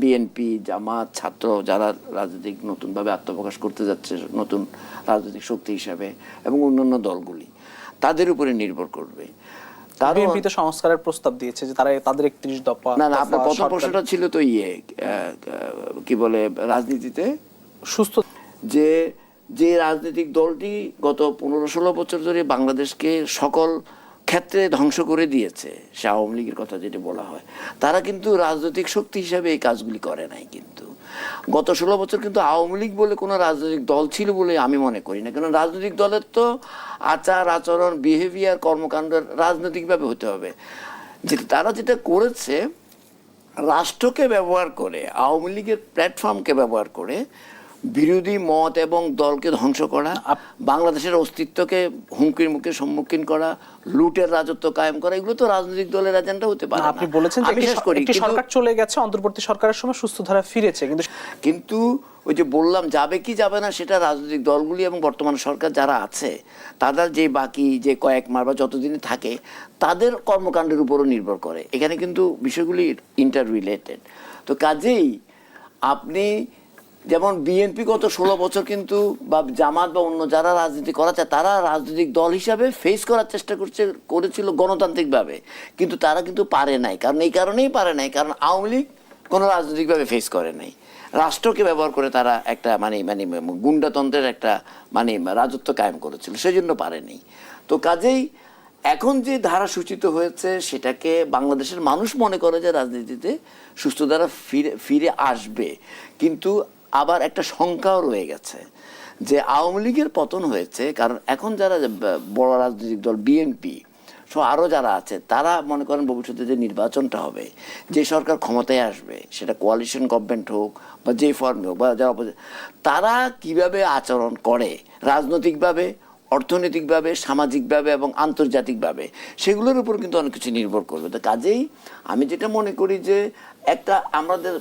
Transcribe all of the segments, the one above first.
BNP জামাত ছাত্র যারা রাজনৈতিক নতুনভাবে আত্মপ্রকাশ করতে যাচ্ছে নতুন রাজনৈতিক শক্তি হিসাবে এবং অন্যান্য দলগুলি তাদের উপরে নির্ভর করবে। বিএনপি তো সংস্কারের প্রস্তাব দিয়েছে যে তারা তাদের একত্রিশ দফা না না আপনার প্রথম প্রশ্নটা ছিল তো ইয়ে কি বলে রাজনীতিতে? সুস্থ যে যে রাজনৈতিক দলটি গত পনেরো ষোলো বছর ধরে বাংলাদেশকে সকল ক্ষেত্রে ধ্বংস করে দিয়েছে সে আওয়ামী লীগের কথা যেটা বলা হয়। তারা কিন্তু রাজনৈতিক শক্তি হিসাবে এই কাজগুলি করে নাই কিন্তু। গত ষোলো বছর কিন্তু আওয়ামী লীগ বলে কোনো রাজনৈতিক দল ছিল বলে আমি মনে করি না। কারণ রাজনৈতিক দলের তো আচার, আচরণ বিহেভিয়ার কর্মকাণ্ড রাজনৈতিকভাবে হতে হবে। যেটা তারা যেটা করেছে, রাষ্ট্রকে ব্যবহার করে, আওয়ামী লীগের প্ল্যাটফর্মকে ব্যবহার করে বিরোধী মত এবং দলকে ধ্বংস করা বাংলাদেশের অস্তিত্বকে হুমকির মুখে সম্মুখীন করা লুটের রাজত্ব কায়েম করা এগুলো তো রাজনৈতিক দলের এজেন্ডা হতে পারে। আপনি বলেছেন যে একটি করি সরকার চলে গেছে অন্তর্বর্তী সরকারের সময় সুস্থ ধারা ফিরেছে কিন্তু কিন্তু ওই যে বললাম যাবে কি যাবে না সেটা রাজনৈতিক দলগুলি এবং বর্তমান সরকার যারা আছে তাদের যে বাকি যে কয়েক মাস বা যতদিন থাকে তাদের কর্মকাণ্ডের উপরও নির্ভর করে এখানে কিন্তু বিষয়গুলি ইন্টার রিলেটেড তো কাজেই আপনি যেমন বিএনপি গত ষোলো বছর কিন্তু বা জামাত বা অন্য যারা রাজনীতি করাচ্ছে, তারা রাজনৈতিক দল হিসাবে ফেস করার চেষ্টা করছে, করেছিল গণতান্ত্রিকভাবে। কিন্তু তারা কিন্তু পারে নাই। কারণ এই কারণেই পারে নাই। কারণ আওয়ামী লীগ কোনো রাজনৈতিকভাবে ফেস করে নাই। রাষ্ট্রকে ব্যবহার করে তারা একটা মানে মানে গুন্ডাতন্ত্রের একটা মানে রাজত্ব কায়েম করেছিল। সেজন্য পারেনি তো কাজেই এখন যে ধারা সূচিত হয়েছে, সেটাকে বাংলাদেশের মানুষ মনে করে যে রাজনীতিতে সুস্থ ধারা ফিরে ফিরে আসবে। কিন্তু আবার একটা শঙ্কাও রয়ে গেছে যে আওয়ামী লীগের পতন হয়েছে, কারণ এখন যারা বড় রাজনৈতিক দল বিএনপি সো আরও যারা আছে, তারা মনে করেন ভবিষ্যতে যে নির্বাচনটা হবে, যে সরকার ক্ষমতায় আসবে, সেটা কোয়ালিশন গভর্নমেন্ট হোক বা যে ফর্মে হোক বা যারা তারা কীভাবে আচরণ করে, রাজনৈতিকভাবে অর্থনৈতিকভাবে, সামাজিকভাবে এবং আন্তর্জাতিকভাবে। সেগুলোর উপর কিন্তু অনেক কিছু নির্ভর করবে। তো কাজেই আমি যেটা মনে করি যে একটা আমাদের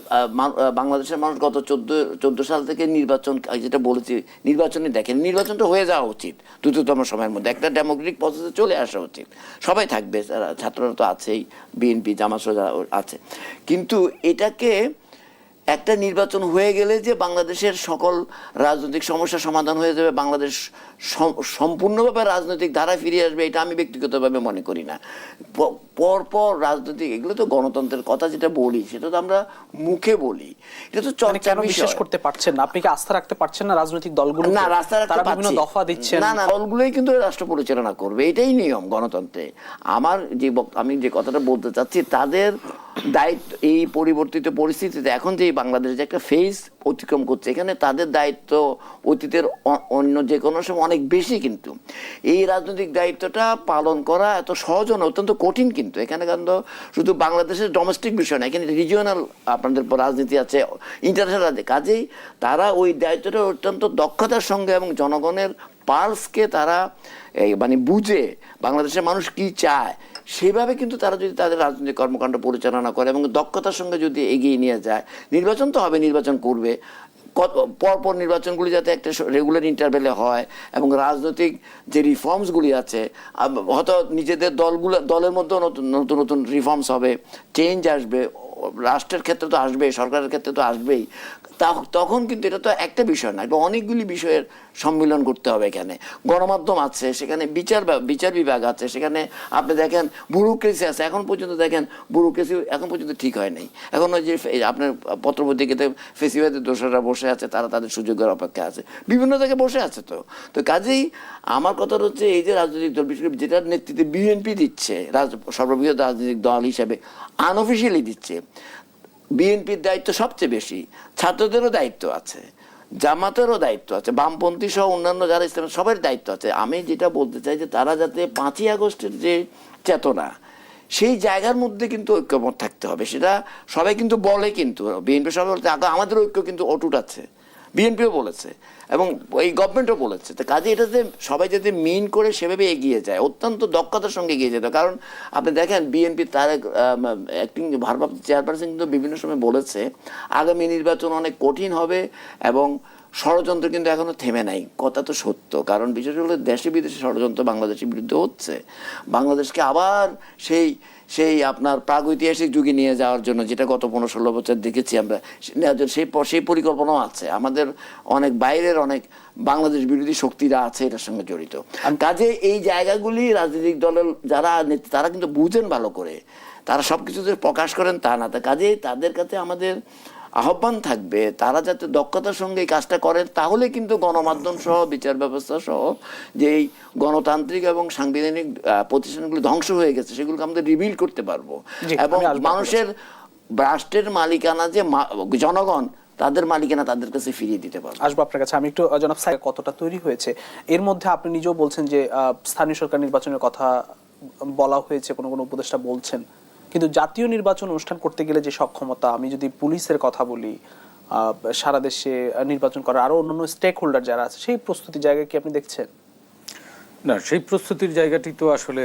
বাংলাদেশের মানুষ গত চোদ্দ চোদ্দ সাল থেকে নির্বাচন যেটা বলেছি নির্বাচনে দেখেন, নির্বাচনটা হয়ে যাওয়া উচিত। দ্রুততম সময়ের মধ্যে। একটা ডেমোক্রেটিক প্রসেসে চলে আসা উচিত। সবাই থাকবে ছাত্ররা তো আছেই, বিএনপি জামাসহ যারা আছে। কিন্তু এটাকে একটা নির্বাচন হয়ে গেলে যে বাংলাদেশের সকল রাজনৈতিক সমস্যা সমাধান হয়ে যাবে বাংলাদেশ সম্পূর্ণভাবে রাজনৈতিক ধারায় ফিরে আসবে এটা আমি ব্যক্তিগতভাবে মনে করি না। প- পর পর রাজনৈতিক এগুলো তো গণতন্ত্রের কথা যেটা বলি সেটা তো আমরা মুখে বলি। এটা তো মানে চর্চার বিশ্বাস করতে পারছেন না? আপনি কি আস্থা রাখতে পারছেন না রাজনৈতিক দলগুলো না রাস্তা রাখতে বিভিন্ন দফা দিচ্ছেন। না না দলগুলোই কিন্তু রাষ্ট্র পরিচালনা করবে এটাই নিয়ম গণতন্ত্রে। আমার যে আমি যে কথাটা বলতে চাচ্ছি তাদের দায়িত্ব, এই পরিবর্তিত পরিস্থিতিতে এখন যে বাংলাদেশ যে একটা ফেজ অতিক্রম করছে, এখানে তাদের দায়িত্ব অতীতের অন্য যে কোনো সময় অনেক বেশি কিন্তু। এই রাজনৈতিক দায়িত্বটা পালন করা এত সহজ না অত্যন্ত কঠিন কিন্তু। এখানে কিন্তু শুধু বাংলাদেশের ডোমেস্টিক বিষয় না, এখানে রিজিওনাল আপনাদের রাজনীতি আছে ইন্টারন্যাশনাল কাজেই তারা ওই দায়িত্বটা অত্যন্ত দক্ষতার সঙ্গে এবং জনগণের পালসকে তারা মানে বুঝে বাংলাদেশের মানুষ কি চায়, সেভাবে কিন্তু তারা যদি তাদের রাজনৈতিক কর্মকাণ্ড পরিচালনা করে এবং দক্ষতার সঙ্গে যদি এগিয়ে নিয়ে যায়, নির্বাচন তো হবে, নির্বাচন করবে। কত, পরপর নির্বাচনগুলি যাতে একটা রেগুলার ইন্টারভেলে হয় এবং রাজনৈতিক যে রিফর্মসগুলি আছে হয়তো নিজেদের দলগুলো, দলের মধ্যেও নতুন নতুন নতুন রিফর্মস হবে চেঞ্জ আসবে রাষ্ট্রের ক্ষেত্রে তো আসবেই, সরকারের ক্ষেত্রে তো আসবেই। তখন কিন্তু এটা তো একটা বিষয় না অনেকগুলি বিষয়ের সম্মিলন করতে হবে এখানে। গণমাধ্যম আছে, সেখানে বিচার বিচার বিভাগ আছে, সেখানে আপনি দেখেন ব্যুরোক্রেসি আছে, এখন পর্যন্ত দেখেন ব্যুরোক্রেসি এখন পর্যন্ত ঠিক হয় নাই। এখন ওই যে আপনার পত্রপত্রিকাতে ফেসিবাদের দোষরা বসে আছে, তারা তাদের সুযোগের অপেক্ষা আছে। বিভিন্ন জায়গায় বসে আছে তো। তো কাজেই আমার কথা হচ্ছে এই যে রাজনৈতিক দল, বিশেষ করে যেটার নেতৃত্বে বিএনপি দিচ্ছে সর্ববৃহৎ রাজনৈতিক দল হিসাবে আনঅফিসিয়ালি দিচ্ছে। বিএনপির দায়িত্ব সবচেয়ে বেশি, ছাত্রদেরও দায়িত্ব আছে, জামাতেরও দায়িত্ব আছে, বামপন্থী সহ অন্যান্য যারা ইসলাম, সবার দায়িত্ব আছে। আমি যেটা বলতে চাই যে তারা যাতে পাঁচই আগস্টের যে চেতনা, সেই জায়গার মধ্যে কিন্তু ঐক্যমত থাকতে হবে। সেটা সবাই কিন্তু বলে কিন্তু, বিএনপি সবাই বলতে আমাদের ঐক্য কিন্তু অটুট আছে। বিএনপিও বলেছে। এবং এই গভর্নমেন্টও বলেছে, তো কাজে এটাতে সবাই যাতে মিন করে সেভাবে এগিয়ে যায়, অত্যন্ত দক্ষতার সঙ্গে এগিয়ে যেত কারণ আপনি দেখেন বিএনপি তার অ্যাক্টিং ভারপ্রাপ্ত চেয়ারপারসন কিন্তু বিভিন্ন সময় বলেছে, আগামী নির্বাচন অনেক কঠিন হবে এবং ষড়যন্ত্র কিন্তু এখনও থেমে নাই। কথা তো সত্য, কারণ বিশেষ করে দেশে বিদেশে ষড়যন্ত্র বাংলাদেশের বিরুদ্ধে হচ্ছে। বাংলাদেশকে আবার সেই সেই আপনার প্রাগৈতিহাসিক যুগে নিয়ে যাওয়ার জন্য যেটা গত পনেরো ষোলো বছর দেখেছি আমরা নেওয়ার জন্য সেই সেই পরিকল্পনাও আছে। আমাদের অনেক বাইরের অনেক বাংলাদেশ বিরোধী শক্তিরা আছে এটার সঙ্গে জড়িত। কাজে এই জায়গাগুলি রাজনৈতিক দলের যারা নেত- তারা কিন্তু বুঝেন ভালো করে। তারা সব কিছু যে প্রকাশ করেন তা না। তা কাজেই তাদের কাছে আমাদের আহ্বান থাকবে তারা যাতে দক্ষতার সঙ্গে এই কাজটা করেন তাহলে কিন্তু গণমাধ্যম সহ বিচার ব্যবস্থা সহ যে এই গণতান্ত্রিক এবং সাংবিধানিক প্রতিষ্ঠানগুলো ধ্বংস হয়ে গেছে সেগুলোকে আমাদের রিভিল করতে পারব। এবং মানুষের রাষ্ট্রের মালিকানা যে জনগণ তাদের মালিকানা তাদের কাছে ফিরিয়ে দিতে পারব। আসব আপনার কাছে। আমি একটু জনাব সাহেব কতটা তৈরি হয়েছে? এর মধ্যে আপনি নিজেও বলছেন যে স্থানীয় সরকার নির্বাচনের কথা বলা হয়েছে কোনো কোনো উপদেষ্টা বলছেন। কিন্তু জাতীয় নির্বাচন অনুষ্ঠান করতে গেলে যে সক্ষমতা আমি যদি পুলিশের কথা বলি সারা দেশে নির্বাচন করার আরও অন্যান্য স্টেক হোল্ডার যারা আছে সেই প্রস্তুতির জায়গা কি আপনি দেখছেন? না সেই প্রস্তুতির জায়গাটি তো আসলে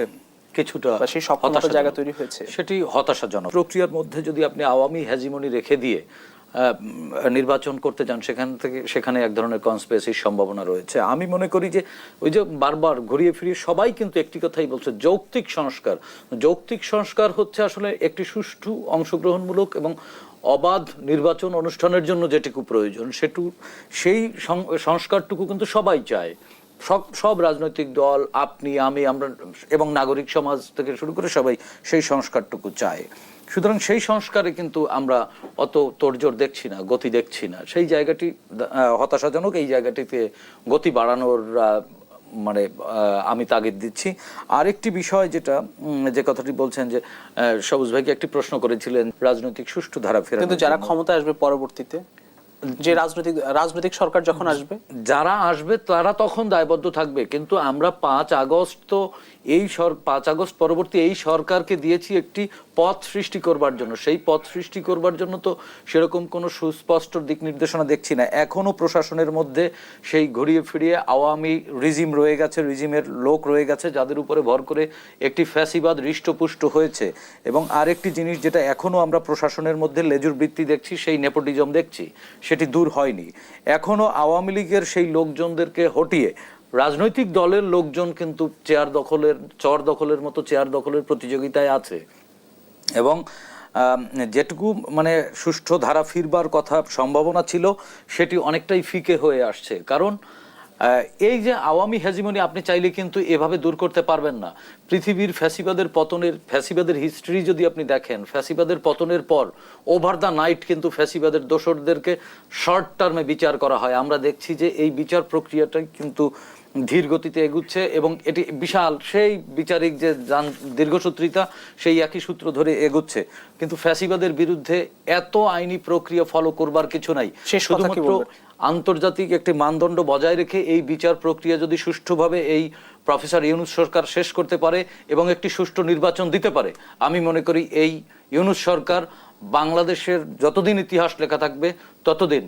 কিছুটা সেই সক্ষমতার জায়গা তৈরি হয়েছে? সেটি হতাশাজনক। প্রক্রিয়ার মধ্যে যদি আপনি আওয়ামী হেজিমনি রেখে দিয়ে নির্বাচন করতে যান, সেখান থেকে, সেখানে এক ধরনের কনস্পেসির সম্ভাবনা রয়েছে। আমি মনে করি যে, ওই যে বারবার ঘুরিয়ে ফিরিয়ে সবাই কিন্তু একটি কথাই বলছে, যৌক্তিক সংস্কার। যৌক্তিক সংস্কার হচ্ছে আসলে একটি সুষ্ঠু অংশগ্রহণমূলক এবং অবাধ নির্বাচন অনুষ্ঠানের জন্য যেটুকু প্রয়োজন, সেটু, সেই সংস্কারটুকু কিন্তু সবাই চায়। সব সব রাজনৈতিক দল, আপনি, আমি, আমরা এবং নাগরিক সমাজ থেকে শুরু করে সবাই সেই সংস্কারটুকু চায়। সুতরাং সেই সংস্কারে কিন্তু আমরা অত তোড়জোড় দেখছি না গতি দেখছি না। সেই জায়গাটি হতাশাজনক এই জায়গাটিতে গতি বাড়ানোর মানে আমি তাগিদ দিচ্ছি। আরেকটি বিষয় যেটা যে কথাটি বলছেন যে সবুজ ভাইকে একটি প্রশ্ন করেছিলেন রাজনৈতিক সুষ্ঠু ধারা ফেরা কিন্তু যারা ক্ষমতায় আসবে পরবর্তীতে? যে রাজনৈতিক রাজনৈতিক সরকার যখন আসবে? যারা আসবে তারা তখন দায়বদ্ধ থাকবে। কিন্তু আমরা পাঁচ আগস্ট তো এই পাঁচ আগস্ট পরবর্তী এই সরকারকে দিয়েছি একটি পথ সৃষ্টি করবার জন্য, সেই পথ সৃষ্টি করবার জন্য তো সেরকম কোনো সুস্পষ্ট দিক নির্দেশনা দেখছি না। এখনও প্রশাসনের মধ্যে সেই ঘুরিয়ে ফিরিয়ে আওয়ামী রিজিম রয়ে গেছে, রিজিমের লোক রয়ে গেছে, যাদের উপরে ভর করে একটি ফ্যাসিবাদ হৃষ্টপুষ্ট হয়েছে। এবং আরেকটি জিনিস যেটা এখনও আমরা প্রশাসনের মধ্যে লেজুর বৃত্তি দেখছি, সেই নেপোটিজম দেখছি, সেটি দূর হয়নি। এখনও আওয়ামী লীগের সেই লোকজনদেরকে হটিয়ে রাজনৈতিক দলের লোকজন কিন্তু চেয়ার দখলের, চর দখলের মতো চেয়ার দখলের প্রতিযোগিতায় আছে। এবং যেটুকু মানে সুষ্ঠু ধারা ফিরবার কথা সম্ভাবনা ছিল, সেটি অনেকটাই ফিকে হয়ে আসছে। কারণ এই যে আওয়ামী হেজিমনি আপনি চাইলে কিন্তু এভাবে দূর করতে পারবেন না। পৃথিবীর ফ্যাসিবাদের পতনের, ফ্যাসিবাদের হিস্ট্রি যদি আপনি দেখেন, ফ্যাসিবাদের পতনের পর ওভার দ্য নাইট কিন্তু ফ্যাসিবাদের দোসরদেরকে শর্ট টার্মে বিচার করা হয়। আমরা দেখছি যে এই বিচার প্রক্রিয়াটাই কিন্তু ধীর গতিতে এগুচ্ছে এবং এটি বিশাল সেই বিচারিক যে যান- দীর্ঘসূত্রিতা সেই একই সূত্র ধরে এগুচ্ছে। কিন্তু ফ্যাসিবাদের বিরুদ্ধে এত আইনি প্রক্রিয়া ফলো করবার কিছু নাই। কি শুধুমাত্র আন্তর্জাতিক একটি মানদণ্ড বজায় রেখে এই বিচার প্রক্রিয়া যদি সুষ্ঠুভাবে এই প্রফেসর ইউনুস সরকার শেষ করতে পারে এবং একটি সুষ্ঠু নির্বাচন দিতে পারে আমি মনে করি এই ইউনুস সরকার বাংলাদেশের যতদিন ইতিহাস লেখা থাকবে ততদিন